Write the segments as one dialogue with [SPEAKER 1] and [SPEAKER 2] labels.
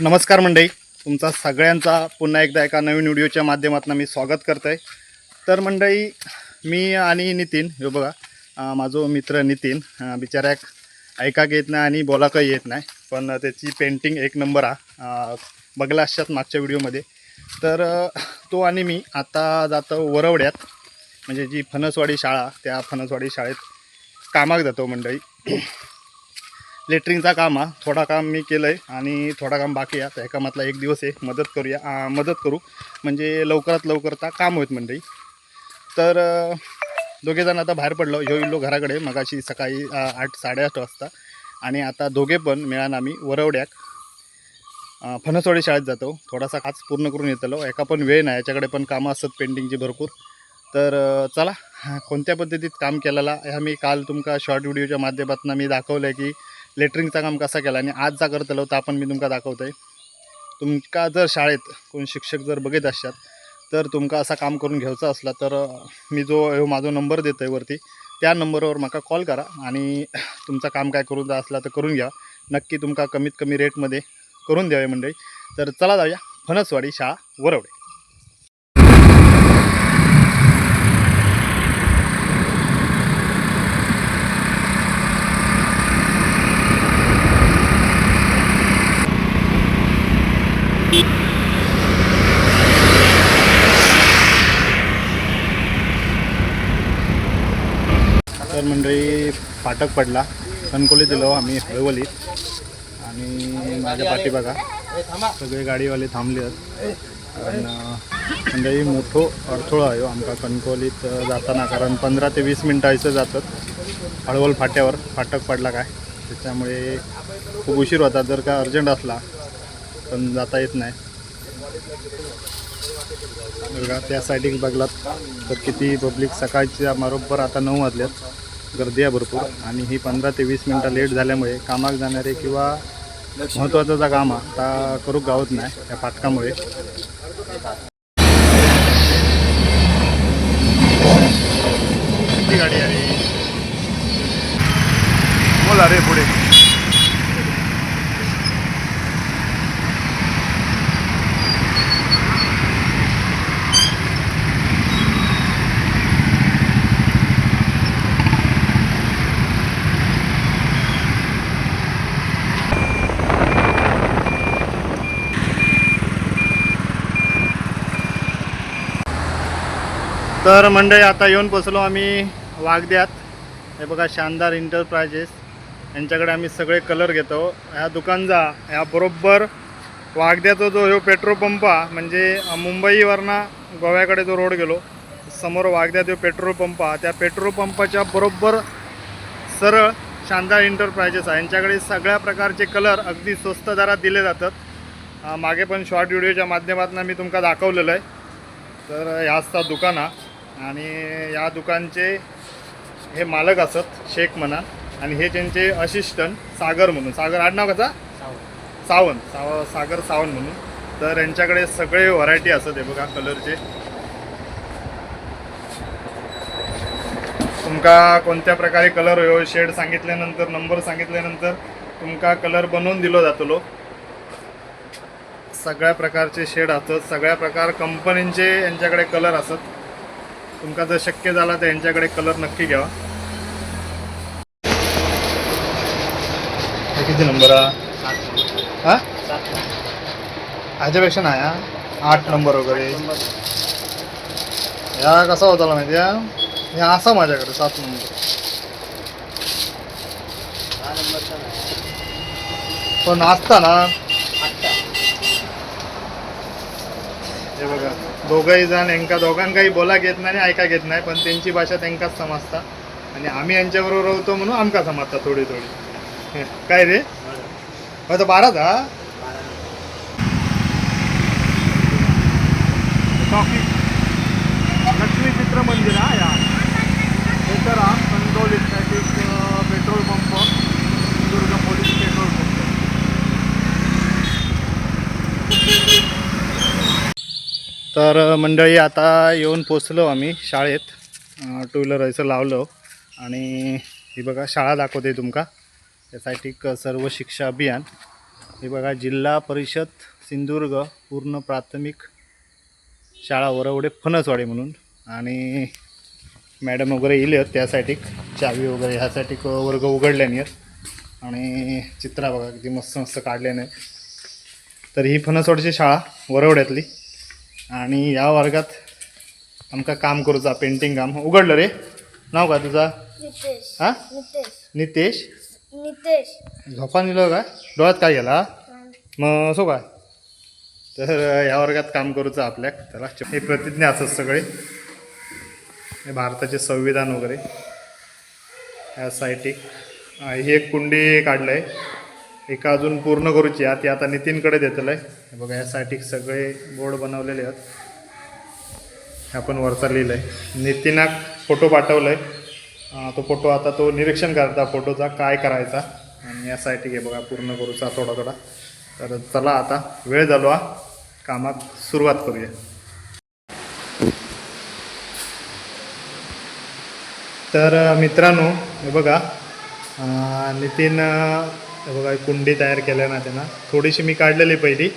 [SPEAKER 1] नमस्कार मंडळी. तुमचा सगळ्यांचा पुन्हा एकदा एका नवीन व्हिडिओच्या माध्यमातून मी स्वागत करतो आहे तर मंडळी मी आणि नितीन हे बघा माझो मित्र नितीन बिचाऱ्याक ऐकाक येत नाही आणि बोलाकही येत नाही. पण त्याची पेंटिंग एक नंबर हा बघला असतात मागच्या व्हिडिओमध्ये. तर तो आणि मी आता जातो वरवड्यात म्हणजे जी फणसवाडी शाळा त्या फणसवाडी शाळेत कामाक जातो मंडळी. लेटरिंगचा काम हा. थोडा काम मी केलं आहे आणि थोडा काम बाकी आहे. त्या कामातला एक दिवस आहे. मदत करूया. मदत करू. म्हणजे लवकरात लवकर ता काम होत मंडळी. तर दोघेजण आता बाहेर पडलो. ह्यो इल्लो घराकडे. मगाशी सकाळी आठ साडेआठ वाजता. आणि आता दोघे पण मिळान आम्ही वरवड्याक फणसवाडी शाळेत जातो. थोडासा खास पूर्ण करून येतलो. एका पण वेळ नाही. याच्याकडे पण कामं असतात पेंटिंगची भरपूर. तर चला. कोणत्या पद्धतीत काम केलेला? ह्या मी काल तुमका शॉर्ट व्हिडिओच्या माध्यमातून मी दाखवलं आहे की लेटरिंगचा काम कसा केला आणि आज जा करतलो तर आपण मी तुमका दाखवतोय. तुमका जर शाळेत कोण शिक्षक जर बघत असतात तर तुमका असा काम करून घ्यायचा असला तर मी जो ह्यो माझा नंबर देतो आहे वरती त्या नंबरवर माका कॉल करा आणि तुमचं काम काय करून जा असला तर करून घ्या. नक्की तुमका कमीत कमी रेटमध्ये करून द्यावे मंडळी. तर चला जाऊया. फणसवाडी शाळा वरवडे. तर मंडळी फाटक पडला. कणकोली दिलो आम्ही हळवलीत. आणि माझ्या पाठी बघा सगळे गाडीवाले थांबले आहेत कारण मंडळी मोठो अडथळा आहे हो आमका कणकोलीत जाताना. कारण पंधरा ते वीस मिनटाचं जातात हळवल फाट्यावर. फाटक पडला काय? त्याच्यामुळे खूप उशीर होता. जर का अर्जंट असला पण जाता येत नाही. बघा त्या साईडिक बघलात तर किती पब्लिक सकाळच्या बरोबर आता नऊ वाजल्यात गर्दी आहे भरपूर आणि ही पंधरा ते वीस मिनटं लेट झाल्यामुळे कामाक जाणारे किंवा महत्त्वाचं जा काम आता करूक गावत नाही या फाटकामुळे किती गाडी आहे बोला रे पुढे तर मंडळी आता येऊन पोचलो आम्ही वागद्यात. हे बघा शानदार इंटरप्राइजेस यांच्याकडे आम्ही सगळे कलर घेतो. ह्या दुकानचा ह्या बरोबर वागद्याचा जो ह्यो पेट्रोल पंप म्हणजे मुंबईवरनं गोव्याकडे जो रोड गेलो समोर वागद्यात जो पेट्रोल पंप त्या पेट्रोल पंपाच्या बरोबर सरळ शानदार इंटरप्राइजेस आहे यांच्याकडे सगळ्या प्रकारचे कलर अगदी स्वस्त दरात दिले जातात. मागे पण शॉर्ट व्हिडिओच्या माध्यमातून मी तुमका दाखवलेलं आहे. तर ह्या असतात दुकान हा आणि या दुकानचे हे मालक असत शेख म्हणा आणि हे त्यांचे असिस्टंट सागर म्हणून. सागर आडनाव कसा? सावंत. साव सागर सावंत म्हणून. तर यांच्याकडे सगळे व्हरायटी असत हे बघा कलरचे तुमका कोणत्या प्रकारे कलर हो शेड सांगितल्यानंतर नंबर सांगितल्यानंतर तुमका कलर बनवून दिलो जातलो. सगळ्या प्रकारचे शेड असतात सगळ्या प्रकार कंपनींचे यांच्याकडे कलर असत. तुमका जर शक्य झाला तर यांच्याकडे कलर नक्की घ्यावा. हे किती नंबर हा? ह्याच्यापेक्षा नाही हा? आठ नंबर वगैरे. ह्या कसा होता माहिती आहे? ह्या असा माझ्याकडे सात नंबर पण असता हे बघा दोघंही जण यांका दोघांकाही बोला घेत नाही आणि ऐका घेत नाही पण त्यांची भाषा त्यांकाच समजता. आणि आम्ही यांच्याबरोबर राहतो म्हणून आमका समजता थोडी थोडी काय रे? आता बाराच हा? लक्ष्मी चित्र मंदिर हा तर हा control इस्टॅटिक petrol pump Durg police petrol pump तर मंडळी आता येऊन पोचलो आम्ही शाळेत. टू व्हीलर असं लावलो. आणि ही बघा शाळा दाखवते तुमका. त्यासाठी सर्व शिक्षा अभियान. हे बघा जिल्हा परिषद सिंधुदुर्ग पूर्ण प्राथमिक शाळा वरवडे फणसवाडी म्हणून. आणि मॅडम वगैरे येले आहेत त्यासाठी. चावी वगैरे ह्यासाठी क- वर्ग उघडल्याने आहेत. आणि चित्रा बघा किती मस्त मस्त काढल्याने आहेत. तर ही फणसवाडीची शाळा वरवड्यातली. आणि या वर्गात आमका काम करूचा पेंटिंग काम. उघडलं रे? नाव का तुझा?
[SPEAKER 2] नितेश.
[SPEAKER 1] हा?
[SPEAKER 2] नितेश.
[SPEAKER 1] नितेश? झोपा निलं काय डोळ्यात काय गेला? मग असो काय तर या वर्गात काम करूचं आपल्याक त्याला हे प्रतिज्ञा असत सगळे. हे भारताचे संविधान वगैरे. यासाठी अं, ही एक कुंडी काढलं आहे एका अजून पूर्ण करूची आहे. ती आता नितीनकडे देतलं आहे. बघा यासाठी सगळे बोर्ड बनवलेले आहेत. हे आपण वरचा लिहिलं आहे नितीनाक फोटो पाठवलं आहे तो फोटो आता तो निरीक्षण करता फोटोचा काय करायचा. आणि यासाठी घे बघा पूर्ण करूचा थोडा थोडा. तर चला आता वेळ झालो हा. कामात सुरुवात करूया. तर मित्रांनो हे बघा नितीन हे बघा एक कुंडी तयार केल्या ना त्यांना. थोडीशी मी काढलेली पहिली.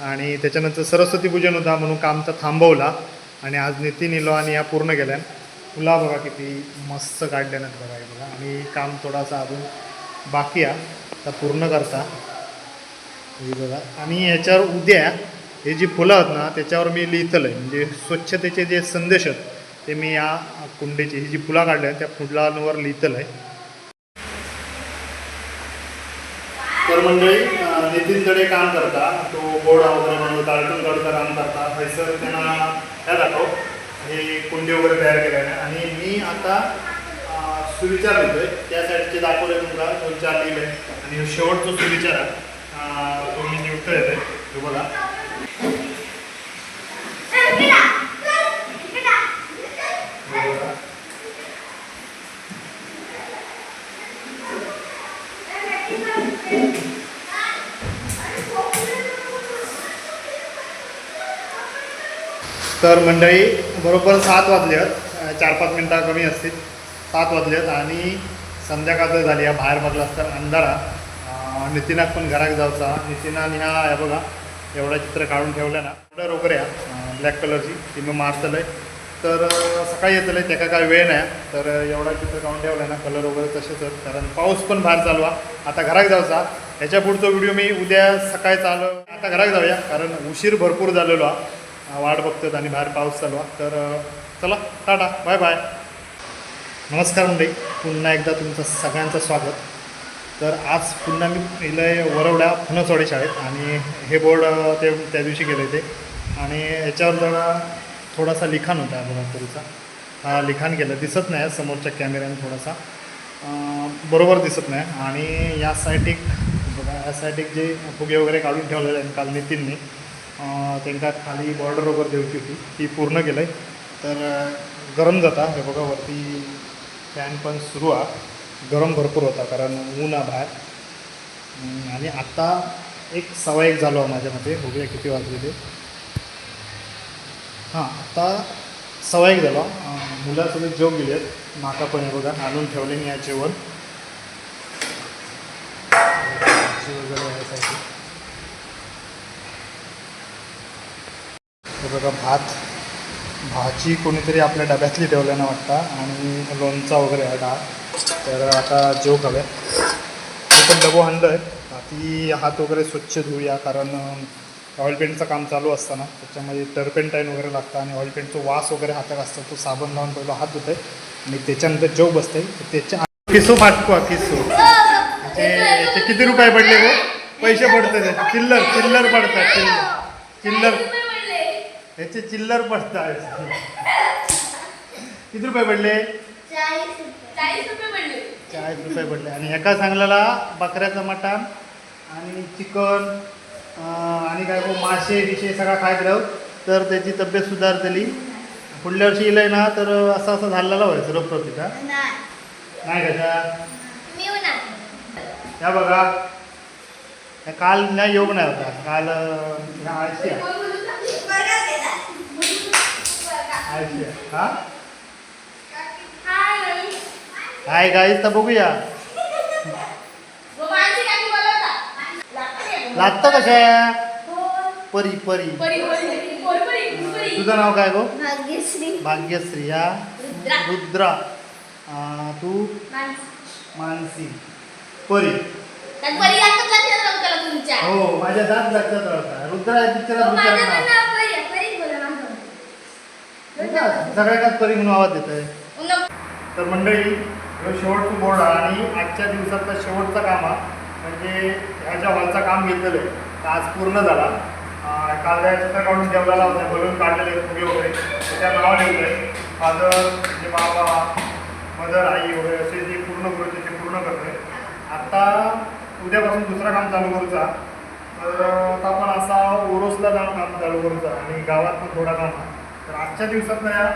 [SPEAKER 1] आणि त्याच्यानंतर सरस्वती पूजन होता म्हणून काम तर थांबवला. आणि आज नितीन इलो आणि या पूर्ण केल्या. फुला बघा किती मस्त काढल्यानं बघा हे बघा. आणि काम थोडासा अजून बाकी आहे. आता पूर्ण करता. हे बघा. आणि याच्यावर उद्या हे जी फुलं आहेत ना त्याच्यावर मी लिहितलं आहे म्हणजे स्वच्छतेचे जे संदेश आहेत ते मी या कुंडीची ही जी फुलं काढली आहेत त्या फुलांवर लिहितलं आहे तर मंडळी. अं, नितीनकडे काम करता. तो बोर्ड वगैरे म्हणून कार्टून काढता काम करता. थंयसर त्यांना काय दाखव. हे कुंडी वगैरे तयार केल्याने आणि मी आता सुविचार देतोय. त्या साईडचे दाखवले तुमका चार लिहिले. आणि शेवटचा सुविचार आहे तो मी नियुक्त येते तो बघा तर मंडळी बरोबर सात वाजले आहेत चार पाच मिनटं कमी असतील. सात वाजले आहेत आणि संध्याकाळ झाली आहे बाहेर बघला असताना अंधारा. नितीनाक पण घराक जाऊचा. नितीनान ह्या हे बघा एवढा चित्र काढून ठेवलं ना. एवढं वगैरे ब्लॅक कलरची ती मी मारतलं आहे तर सकाळी येतलं आहे त्याका काय वेळ नाही. तर एवढा चित्र काढून ठेवलं ना कलर वगैरे तसेच आहेत. कारण पाऊस पण बाहेर चालू आहे. आता घराक जाऊचा. ह्याच्या पुढचा व्हिडिओ मी उद्या सकाळी चालू आता घराक जाऊया कारण उशीर भरपूर झालेलो आहे. वाट बघतात आणि बाहेर पाऊस चालू आहे. तर चला टाटा बाय बाय. नमस्कार मंडळी पुन्हा एकदा तुमचं सगळ्यांचं स्वागत. तर आज पुन्हा मी इलं वरवड्या फणसवाडी शाळेत आणि हे बोर्ड ते त्या दिवशी गेले ते. आणि याच्यावर जरा थोडासा लिखाण होता बघा हा लिखाण केलं दिसत नाही समोरच्या कॅमेऱ्याने थोडासा. बरोबर दिसत नाही आणि या साईड एक बघा या साईड एक जे फुगे वगैरे काढून ठेवलेले आहेत काल नितीनने अं, खाली बॉर्डर वगैरे देऊची होती. ती पूर्ण केलं आहे तर गरम जाता. हे बघा वरती फॅन पण सुरू आहे. गरम भरपूर होता कारण ऊन आहे बाहेर. आणि आत्ता एक सवा एक झालो माझ्या मते. बघूया किती वाजले ते. हां आता सवा एक झाला. अं, मुलं जेव गेले आहेत. माका पण हे बघा आणून ठेवले मी या जेवण वगैरे यासाठी बघा भात भाजी कोणीतरी आपल्या डब्यातली ठेवल्यानं वाटतं. आणि लोणचा वगैरे आहे डाळ. तर आता जेव खाव्या मी पण डबो आणलं आहे बाकी हात वगैरे स्वच्छ धुऊया कारण ऑइल पेंटचं काम चालू असताना. त्याच्यामध्ये टर्पेंटाईन वगैरे लागतं आणि ऑइल पेंटचा वास वगैरे हातात असतो तो साबण लावून पहिला हात धुते आणि त्याच्यानंतर जेव बसते. त्याच्या किसू फाटको किसू. याचे याचे किती रुपये पडले गो? पैसे पडतात किल्लर किल्लर पडतात किल्लर किल्लर याचे चिल्लर पडतात किती रुपये पडले?
[SPEAKER 2] चाळीस रुपये पडले.
[SPEAKER 1] चाळीस रुपये पडले. आणि एका सांगलेला बकऱ्याचं मटण आणि चिकन आणि काय गो मासे बिशे सगळा खायत राहू. तर त्याची तब्येत सुधारतली. पुढल्या वर्षी येईल ना तर असं असं झालेलं व्हायचं रोगप्रतिक नाही. कशा या बघा. काल नाही योग नाही होता काल आळशी हा काय गाईस तर बघूया लागतं कशा परी परी. तुझं नाव काय गो?
[SPEAKER 2] भाग्यश्री.
[SPEAKER 1] भाग्यश्री या
[SPEAKER 2] रुद्रा.
[SPEAKER 1] तू? मानसी. परी. हो माझ्या दात लक्षात राहता रुद्रा पिक्चरात
[SPEAKER 2] माझं
[SPEAKER 1] रुद्रा
[SPEAKER 2] पण
[SPEAKER 1] नाव
[SPEAKER 2] नाव परी आहे. परीच बोला
[SPEAKER 1] सगळ्यात परी म्हणून आवाज देत आहे. तर मंडळी ह्यो शेवटचं बोर्ड आणि आजच्या दिवसातलं शेवटचं काम म्हणजे ह्याच्या हॉलचं काम घेतलेलं आहे तर आज पूर्ण झाला. काल चित्र काढून ठेवलेला होता बलून काढलेले फुगे वगैरे. त्याच्या नाव लिहिलं आहे फादर जे बाबा मदर आई वगैरे असे जे पूर्ण करू ते पूर्ण करतोय. आता उद्यापासून दुसरं काम चालू करूचा. तर आता आपण असा ओरोसला जाऊन काम चालू करूचा आणि गावात पण थोडा काम तर आजच्या दिवसातलं या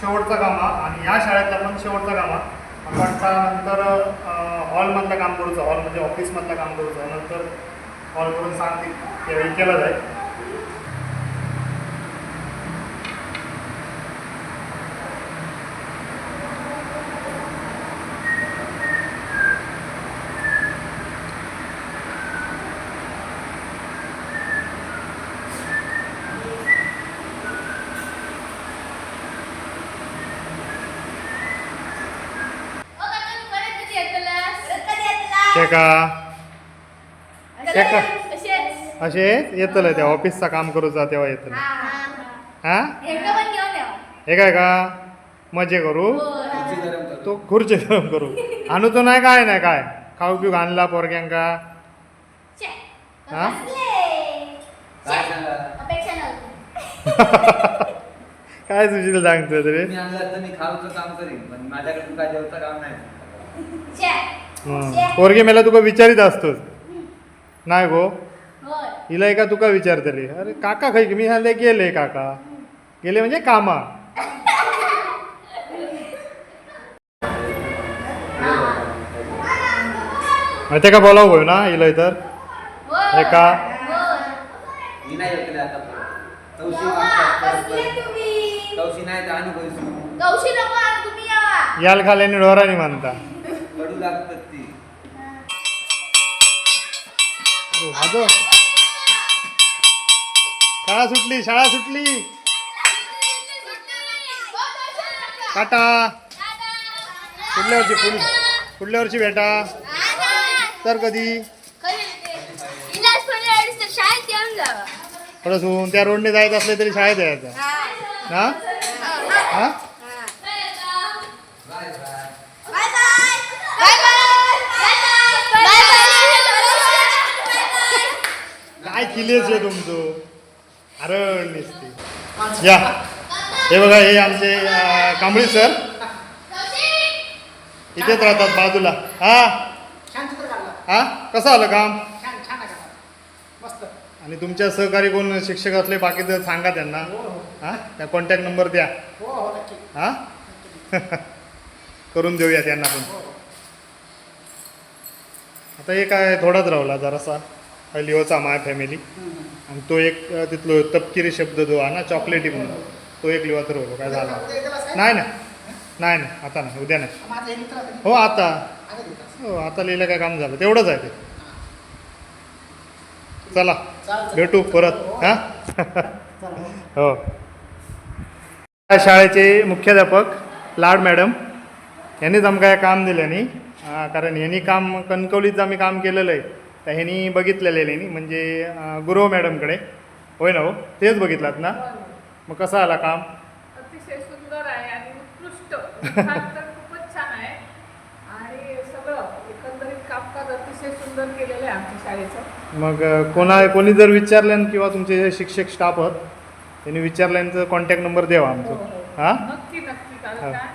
[SPEAKER 1] शेवटचा कामा आणि या शाळेतला पण शेवटचा कामा. आपण त्यानंतर हॉलमधलं काम करूचं हॉल म्हणजे ऑफिसमधलं काम करूचं नंतर हॉल करून सांगते त्यावेळी केलं जाईल
[SPEAKER 2] ओ, काका, तू परत कधी येतलास? परत कधी येतलास?
[SPEAKER 1] ते का ते का?
[SPEAKER 2] असेच.
[SPEAKER 1] असे येतलं त्या ऑफिसचं काम करूचा तेव्हा येतलं
[SPEAKER 2] हा, हा, हा.
[SPEAKER 1] हा. हे काय का मजे करू. तो खुर्ची गरम करू आणू तो नाही काय नाही काय खाऊ पिऊ आणला पोरग्यांका. हा?
[SPEAKER 3] काय
[SPEAKER 2] छे.
[SPEAKER 3] सांगा?
[SPEAKER 2] अपेक्षा नव्हती.
[SPEAKER 1] काय सुशील सांगतोय तरी
[SPEAKER 3] तुम्ही आणलं तर मी खाऊचं काम करीन पण माझ्याकडून काय जेवचं काम नाही.
[SPEAKER 1] पोरगी मेला तुका विचारित असतोच. नाही गो. हिला एका तुका विचारतली. अरे काका खै मी सांगले गेले काका. गेले म्हणजे कामा. ते का बोलाव होय ना हिला तर. हे का?
[SPEAKER 2] होय.
[SPEAKER 3] मी नाही येतले
[SPEAKER 1] हाजो. शाळा सुटली शाळा सुटली. टाटा. पुढल्या वर्षी पुढ पुढल्या वर्षी भेटा. तर कधी? थोडंसं त्या रोडने जायचं असले तरी शाळेत यायचं. हा? हा? किलेच आहे तुमचं. अरळ निसते. या. हे बघा हे आमचे कांबळी सर. इथेच राहतात बाजूला. हा? हा? कसं आलं काम? आणि तुमच्या सहकारी कोण शिक्षक असले बाकी तर सांगा त्यांना.
[SPEAKER 4] हां? हा
[SPEAKER 1] त्या कॉन्टॅक्ट नंबर द्या.
[SPEAKER 4] हां? हा
[SPEAKER 1] करून देऊया त्यांना पण. आता हे काय थोडाच राहला जरासा. लिओचा माय फॅमिली. आणि तो एक तिथलो तपकिरी शब्द जो आहे ना चॉकलेटी म्हणून तो एक लिवा तर होतो काय झाला?
[SPEAKER 4] काय?
[SPEAKER 1] नाही. ना नाही नाही आता नाही उद्या नाही.
[SPEAKER 4] हे.
[SPEAKER 1] हो आता. हो आता लिहिलं काय काम झालं? तेवढंच आहे ते. चला. भेटू परत
[SPEAKER 4] हो,
[SPEAKER 1] हा?
[SPEAKER 4] हो.
[SPEAKER 1] हो. शाळेचे मुख्याध्यापक लाड मॅडम यांनीच आमका हे काम दिलं नी अं, कारण यांनी काम कणकवलीचं आम्ही काम केलेलं आहे. तर ह्यांनी बघितलेलं आहे नी म्हणजे गुरव मॅडमकडे. होय ना हो? तेच बघितलात ना? मग कसं आला काम?
[SPEAKER 5] अतिशय सुंदर आहे आणि उत्कृष्ट. तर खूपच छान आहे. आणि सगळं एकंदरीत कामकाज अतिशय सुंदर केलेलं आहे आमच्या शाळेचं.
[SPEAKER 1] मग कोणा कोणी जर विचारलं किंवा तुमचे जे शिक्षक स्टाफ आहोत त्यांनी विचारल्यांचं कॉन्टॅक्ट नंबर द्यावा आमचं.
[SPEAKER 5] हो.
[SPEAKER 1] हां.
[SPEAKER 5] नक्की नक्की.
[SPEAKER 1] हा.
[SPEAKER 5] कारण काय?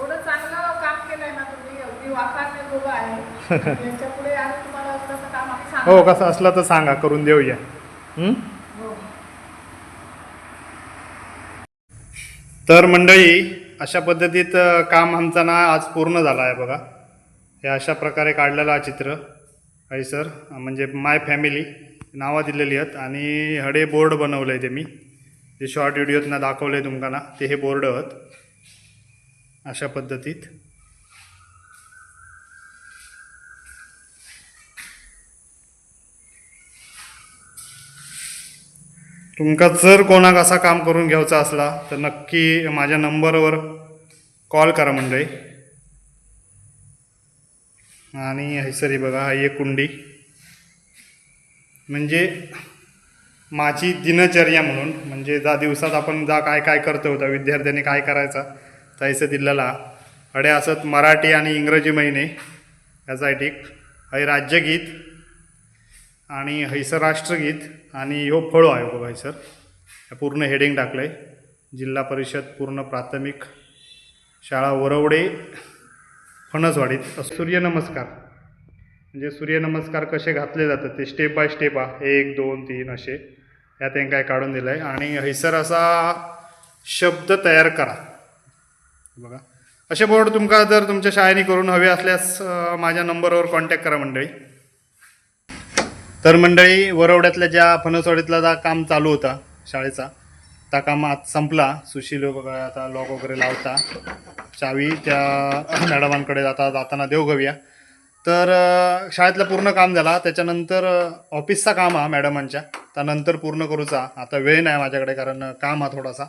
[SPEAKER 5] एवढं चांगलं काम केलंय ना तुम्ही अगदी वाकारणे जोगं आहे यांच्या पुढे आणि तुम्हाला असलं तर काम आम्ही सांगू.
[SPEAKER 1] हो कसं असलं तर सांगा करून देऊया. तर मंडळी अशा पद्धतीत काम आमचा ना आज पूर्ण झाला आहे बघा. हे अशा प्रकारे काढलेलं हा चित्र. आहे सर म्हणजे माय फॅमिली नावं दिलेली आहेत आणि हडे बोर्ड बनवलं आहे ते मी. जे शॉर्ट व्हिडिओतनं दाखवलं आहे तुमका ना ते हे बोर्ड आहेत. अशा पद्धतीत. तुमका जर कोणाक असा काम करून घ्यायचा असला तर नक्की माझ्या नंबरवर कॉल करा मंडळी. आणि हैसरी बघा ही एक कुंडी. म्हणजे माझी दिनचर्या म्हणून म्हणजे जा दिवसात आपण जा काय काय करतो होता विद्यार्थ्यांनी काय करायचा तैसे दिलेला अडे असत मराठी आणि इंग्रजी महिने. याचा ठीक हय राज्यगीत आणि हैसर राष्ट्रगीत आणि ह्यो फळो आहे बघा हैसर पूर्ण हेडिंग टाकलं आहे जिल्हा परिषद पूर्ण प्राथमिक शाळा वरवडे फणसवाडीत. सूर्यनमस्कार म्हणजे सूर्यनमस्कार कसे घातले जातात ते स्टेप बाय स्टेप हा एक दोन तीन असे. यात हे काय काढून दिलं आहे आणि हैसर असा शब्द तयार करा. बघा. असे बोर्ड तुमका जर तुमच्या शाळेने करून हवे असल्यास माझ्या नंबरवर कॉन्टॅक्ट करा मंडळी. तर मंडळी वरवड्यातल्या ज्या फणसवाडीतला जा काम चालू होता शाळेचा त्या काम आज संपला. सुशील वगैरे आता लॉक वगैरे लावता. चावी त्या मॅडमांकडे जाता जाताना देव घेऊया तर शाळेतलं पूर्ण काम झाला. त्याच्यानंतर ऑफिसचा काम हा मॅडमांच्या. त्यानंतर पूर्ण करूचा. आता वेळ नाही माझ्याकडे कारण काम हा थोडासा.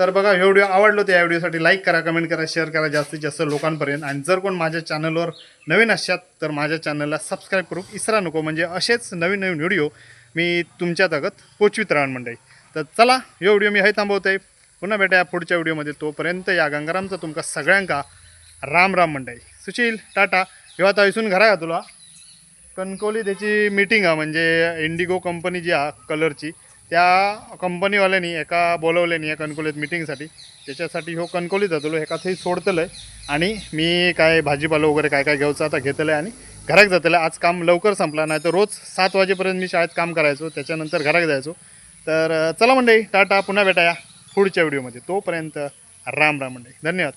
[SPEAKER 1] तर बघा हे व्हिडिओ आवडलो तर या व्हिडिओसाठी लाईक करा कमेंट करा शेअर करा जास्तीत जास्त लोकांपर्यंत. आणि जर कोण माझ्या चॅनलवर नवीन असतात तर माझ्या चॅनलला सबस्क्राईब करू. इसरा नको म्हणजे असेच नवीन नवीन व्हिडिओ मी तुमच्या तगत पोचवित राहण मंडळी. तर चला हे व्हिडिओ मी हे थांबवतोय. पुन्हा भेटा पुढच्या व्हिडिओमध्ये तोपर्यंत या गंगारामचा तुमका सगळ्यांका राम राम मंडळी. सुशील टाटा. हे आता इसून घरा का तुला. कणकवली त्याची मीटिंग आहे म्हणजे इंडिगो कंपनी जी आहे कलरची त्या कंपनीवाल्यांनी एका बोलवल्यानी या कणकोलीत मिटिंगसाठी त्याच्यासाठी हो कणकोलीत जातलो एका थंय सोडतलं आहे आणि मी काय भाजीपालो वगैरे काय काय घ्यायचं आता घेतलं आहे आणि घरात जातलं आज काम लवकर संपला नाही तर रोज सात वाजेपर्यंत मी शाळेत काम करायचो त्याच्यानंतर घरात जायचो. तर चला मंडळी टाटा पुन्हा भेटाया पुढच्या व्हिडिओमध्ये. तोपर्यंत राम राम मंडळी. धन्यवाद.